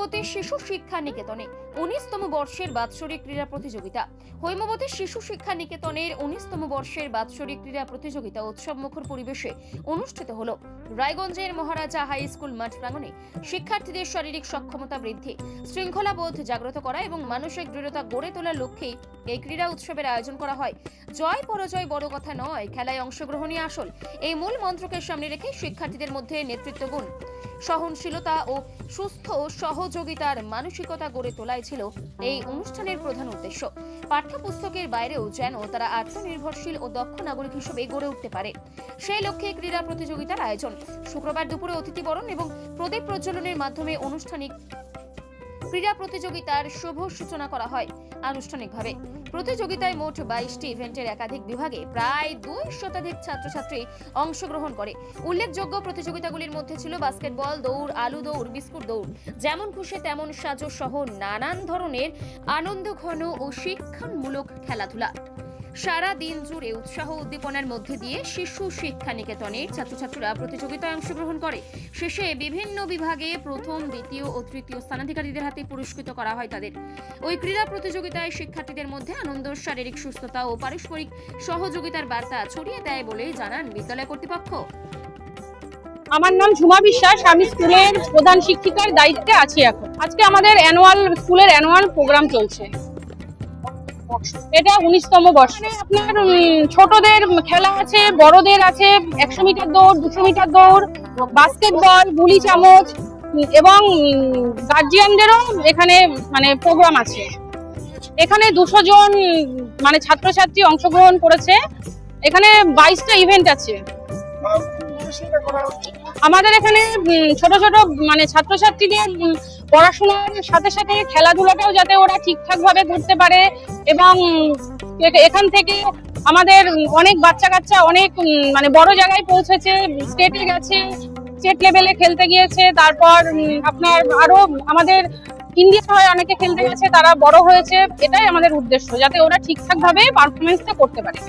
হৈমবতী শিশু শিক্ষা নিকেতনে উনিশতম বর্ষের বাৎসরিক ক্রীড়া প্রতিযোগিতা। হৈমবতী শিশু শিক্ষা নিকেতনের উনিশতম বর্ষের বাৎসরিক ক্রীড়া প্রতিযোগিতা উৎসব মুখর পরিবেশে অনুষ্ঠিত হলো। রায়গঞ্জের মহারাজা হাই স্কুল মাঠ প্রাঙ্গণে শিক্ষার্থীদের শারীরিক সক্ষমতা বৃদ্ধি, শৃঙ্খলাবোধ জাগ্রত করা এবং মানসিক দৃঢ়তা গড়ে তোলার লক্ষ্যেই এই ক্রীড়া উৎসবের আয়োজন করা হয়। জয় পরাজয় বড় কথা নয়, খেলায় অংশগ্রহণই আসল। এই মূল মন্ত্রকে সামনে রেখে শিক্ষার্থীদের মধ্যে নেতৃত্ব গুণ সহনশীলতা ও সুস্থ সহযোগিতার মানসিকতা গড়ে তোলাই ছিল এই অনুষ্ঠানের প্রধান উদ্দেশ্য। পাঠ্যপুস্তকের বাইরেও যেন তারা আত্মনির্ভরশীল ও দক্ষ নাগরিক হিসেবে গড়ে উঠতে পারে। সেই লক্ষ্যে ক্রীড়া প্রতিযোগিতার আয়োজন। শুক্রবার দুপুরে অতিথি বরণ এবং প্রদীপ প্রজ্বলনের মাধ্যমে আনুষ্ঠানিক ক্রীড়া প্রতিযোগিতার শুভ সূচনা করা হয় আনুষ্ঠানিকভাবে। প্রতিযোগিতায় মোট বাইশটি ইভেন্টের একাধিক বিভাগে প্রায় দুই শতাধিক ছাত্রছাত্রী অংশগ্রহণ করে। উল্লেখযোগ্য প্রতিযোগিতাগুলির মধ্যে ছিল বাস্কেটবল, দৌড়, আলু দৌড়, বিস্কুট দৌড়। যেমন খুশি, তেমন সাজো সহ নানান ধরনের আনন্দঘন ও শিক্ষামূলক খেলাধুলা। সারা দিন জুড়ে উৎসাহ উদ্দীপনার মধ্যে দিয়ে শিশু শিক্ষা নিকেতনের ছাত্রছাত্রীরা প্রতিযোগিতায় অংশগ্রহণ করে। শেষে বিভিন্ন বিভাগে প্রথম, দ্বিতীয় ও তৃতীয় স্থানাধিকারীদের হাতে পুরস্কৃত করা হয় তাদের। ওই ক্রীড়া প্রতিযোগিতায় শিক্ষার্থীদের মধ্যে আনন্দ, শারীরিক সুস্থতা ও পারস্পরিক সহযোগিতার বার্তা ছড়িয়ে দেয় বলে জানান বিদ্যালয় কর্তৃপক্ষ। আমার নাম ঝুমা বিশ্বাস, আমি স্কুলের প্রধান শিক্ষিকার দায়িত্বে আছি এখন। আজকে আমাদের অ্যানুয়াল স্কুলের অ্যানুয়াল প্রোগ্রাম চলছে। এটা উনিশতম বর্ষ। আপনার ছোটদের খেলা আছে বড়দের আছে একশো মিটার দৌড় দুশো মিটার দৌড় বাস্কেটবল গুলি চামচ এবং গার্জিয়ানদেরও এখানে মানে প্রোগ্রাম আছে। এখানে দুশো জন মানে ছাত্রছাত্রী অংশগ্রহণ করেছে। এখানে বাইশটা ইভেন্ট আছে। আমাদের এখানে ছোট ছোট মানে ছাত্রছাত্রীদের পড়াশোনার সাথে সাথে খেলাধুলাটাও যাতে ওরা ঠিকঠাক ভাবে করতে পারে এবং এখান থেকে আমাদের অনেক বাচ্চা কাচ্চা অনেক মানে বড় জায়গায় পৌঁছেছে, স্টেটে গেছে, স্টেট লেভেলে খেলতে গিয়েছে, তারপর আপনার আরও আমাদের ইন্ডিয়া হয় অনেকে খেলতে গেছে, তারা বড় হয়েছে, এটাই আমাদের উদ্দেশ্য, যাতে ওরা ঠিকঠাক ভাবে পারফরমেন্সটা করতে পারে।